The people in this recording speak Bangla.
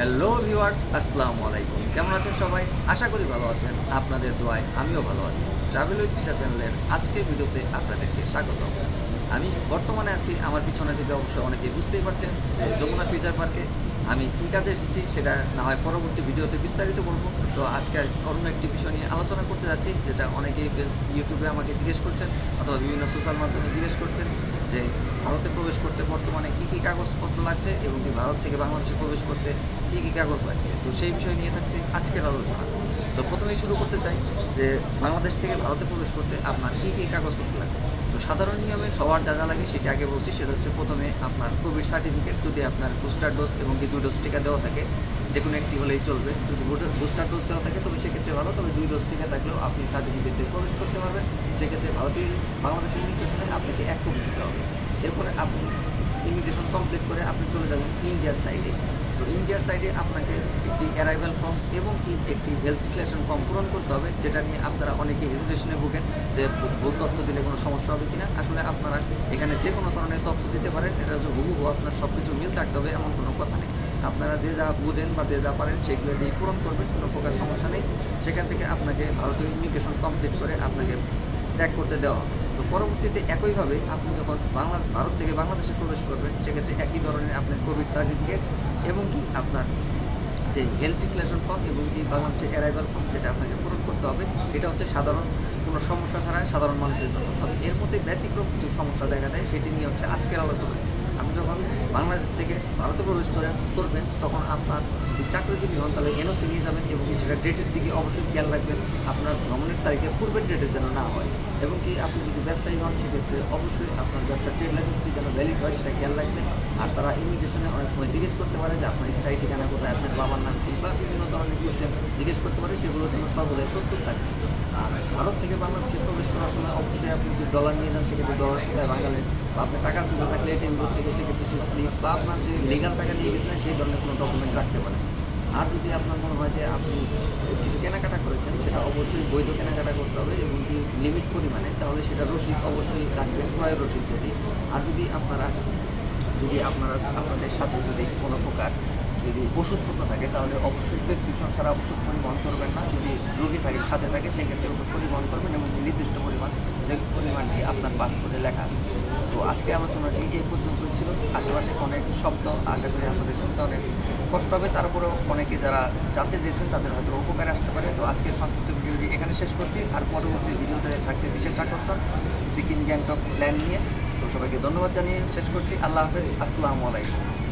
হ্যালো ভিউয়ার্স আসসালামু আলাইকুম কেমন আছেন সবাই? আশা করি ভালো আছেন। আপনাদের দোয়ায় আমিও ভালো আছি। ট্রাভেল উইথ পিসা চ্যানেলের আজকের ভিডিওতে আপনাদেরকে স্বাগত আমি বর্তমানে আছি আমার পিছনে থেকে অবশ্য অনেকেই বুঝতেই পারছেন যে যমুনা ফিউচার পার্কে আমি কী কাজে এসেছি সেটা না হয় পরবর্তী ভিডিওতে বিস্তারিত বলব। তো আজকে অন্য একটি বিষয় নিয়ে আলোচনা করতে যাচ্ছি, যেটা অনেকেই ইউটিউবে আমাকে জিজ্ঞেস করছেন অথবা বিভিন্ন সোশ্যাল মাধ্যমে জিজ্ঞেস করছেন যে ভারতে প্রবেশ করতে বর্তমানে কী কী কাগজপত্র লাগছে এবং কি ভারত থেকে বাংলাদেশে প্রবেশ করতে কী কী কাগজ লাগছে। তো সেই বিষয় নিয়ে থাকছে আজকের আলোচনা। প্রথমেই শুরু করতে চাই যে বাংলাদেশ থেকে ভারতে প্রবেশ করতে আপনার কী কী কাগজপত্র লাগবে তো সাধারণ নিয়মে সবার যা যা লাগে সেটা আগে বলছি, সেটা হচ্ছে প্রথমে আপনার কোভিড সার্টিফিকেট যদি আপনার বুস্টার ডোজ এবং কি দুই ডোজ টিকা দেওয়া থাকে যে কোনো একটি হলেই চলবে। যদি বুস্টার ডোজ দেওয়া থাকে, তবে সেক্ষেত্রে ভালো, তবে দুই ডোজ টিকা থাকলেও আপনি সার্টিফিকেট দিয়ে প্রবেশ করতে পারবেন। সেক্ষেত্রে ভারতীয় বাংলাদেশের ইমিগ্রেশনে আপনাকে এক কপি দিতে হবে। এরপরে আপনি ইমিগ্রেশন কমপ্লিট করে আপনি চলে যাবেন ইন্ডিয়ার সাইডে। তো ইন্ডিয়ার সাইডে আপনাকে একটি অ্যারাইভাল ফর্ম এবং একটি হেলথ ডিক্লারেশন ফর্ম পূরণ করতে হবে, যেটা নিয়ে আপনারা অনেকে হেজিটেশনে ভুগেন যে ভুল তথ্য দিলে কোনো সমস্যা হবে কিনা। আসলে আপনারা এখানে যে কোনো ধরনের তথ্য দিতে পারেন, এটা যে হুবহু আপনার সব কিছু মিল থাকতে হবে, এমন কোনো কথা নেই। আপনারা যে যা বুঝেন বা যে যা পারেন, সেগুলো দিয়ে পূরণ করবেন, কোনো প্রকার সমস্যা নেই। সেখান থেকে আপনাকে ভারতীয় ইমিগ্রেশন কমপ্লিট করে আপনাকে ত্যাগ করতে দেওয়া হবে। তো পরবর্তীতে একইভাবে আপনি যখন বাংলা, ভারত থেকে বাংলাদেশে প্রবেশ করবেন, সেক্ষেত্রে একই ধরনের আপনার কোভিড সার্টিফিকেট এবং কি আপনার যে হেলথ ডিক্লারেশন ফর্ম এবং কি বাংলাদেশের অ্যারাইভাল ফর্ম সেটা আপনাকে পূরণ করতে হবে। এটা হচ্ছে সাধারণ, কোনো সমস্যা ছাড়া সাধারণ মানুষের জন্য। তবে এর মধ্যে ব্যতিক্রম কিছু সমস্যা দেখা দেয়, সেটি নিয়ে হচ্ছে আজকের আলোচনা। আপনি যখন বাংলাদেশ থেকে ভারতে প্রবেশ করে করবেন, তখন আপনার যদি চাকরিজীবী হন, তাহলে এনওসি নিয়ে যাবেন এবং কি সেটা ডেটের দিকে অবশ্যই খেয়াল রাখবেন। আপনার ভ্রমণের তারিখে পূর্বের ডেটে যেন না হয়। এবং কি আপনি যদি ব্যবসায়ী হন, সেক্ষেত্রে অবশ্যই আপনার ব্যবসার ট্রেড লাইসেন্সটি যেন ভ্যালিড হয়, সেটা খেয়াল রাখবেন। আর তারা ইমিগ্রেশনে অনেক সময় জিজ্ঞেস করতে পারে যে আপনার স্থায়ী ঠিকানা কোথায়, আপনার বাবার নাম কি বা বিভিন্ন ধরনের কোশ্চেন জিজ্ঞেস করতে পারে, সেগুলোর জন্য সর্বদাই প্রস্তুত থাকবে আর ভারত থেকে বাংলাদেশে প্রবেশ করার সময় অবশ্যই আপনি যদি ডলার নিয়ে যান সেক্ষেত্রে ডলার কোথায় বাঙালেন বা আপনার টাকা তুলে থাকলে এটিএম বুথ থেকে সেক্ষেত্রে সে স্লিপ বা আপনার যে লিগাল টাকা নিয়ে গেছিলেন সেই ধরনের কোনো ডকুমেন্ট রাখতে পারেন। আর যদি আপনার মনে হয় যে আপনি কিছু কেনাকাটা করেছেন, সেটা অবশ্যই বৈধ কেনাকাটা করতে হবে এবং কি লিমিট পরিমাণে, তাহলে সেটা রসিদ অবশ্যই রাখবেন ক্রয়ের রসিদ যদি। আর যদি আপনারা যদি আপনারা, আপনাদের সাথে যদি কোনো প্রকার যদি ওষুধপত্র থাকে, তাহলে অবশ্যই প্রেসক্রিপশন ছাড়া ওষুধ পরিবহন করবেন না। যদি রোগী থাকে, সাথে থাকে, সেক্ষেত্রে ওষুধ পরিবহন করবেন এবং নির্দিষ্ট পরিমাণ, যে পরিমাণটি আপনার পাসপোর্টে লেখা। তো আজকে আলোচনাটি এই পর্যন্ত ছিল। আশেপাশে অনেক শব্দ, আশা করি আপনাদের শুনতে অনেক কষ্ট হবে। তারপরেও অনেকে যারা জানতে চেয়েছেন, তাদের হয়তো উপকারে আসতে পারে। তো আজকের সংক্ষিপ্ত ভিডিওটি এখানে শেষ করছি। আর পরবর্তী ভিডিওতে থাকছে বিশেষ আকর্ষণ, সিকিম গ্যাংটক প্ল্যান নিয়ে। তো সবাইকে ধন্যবাদ জানিয়ে শেষ করছি। আল্লাহ হাফেজ। আসসালামু আলাইকুম।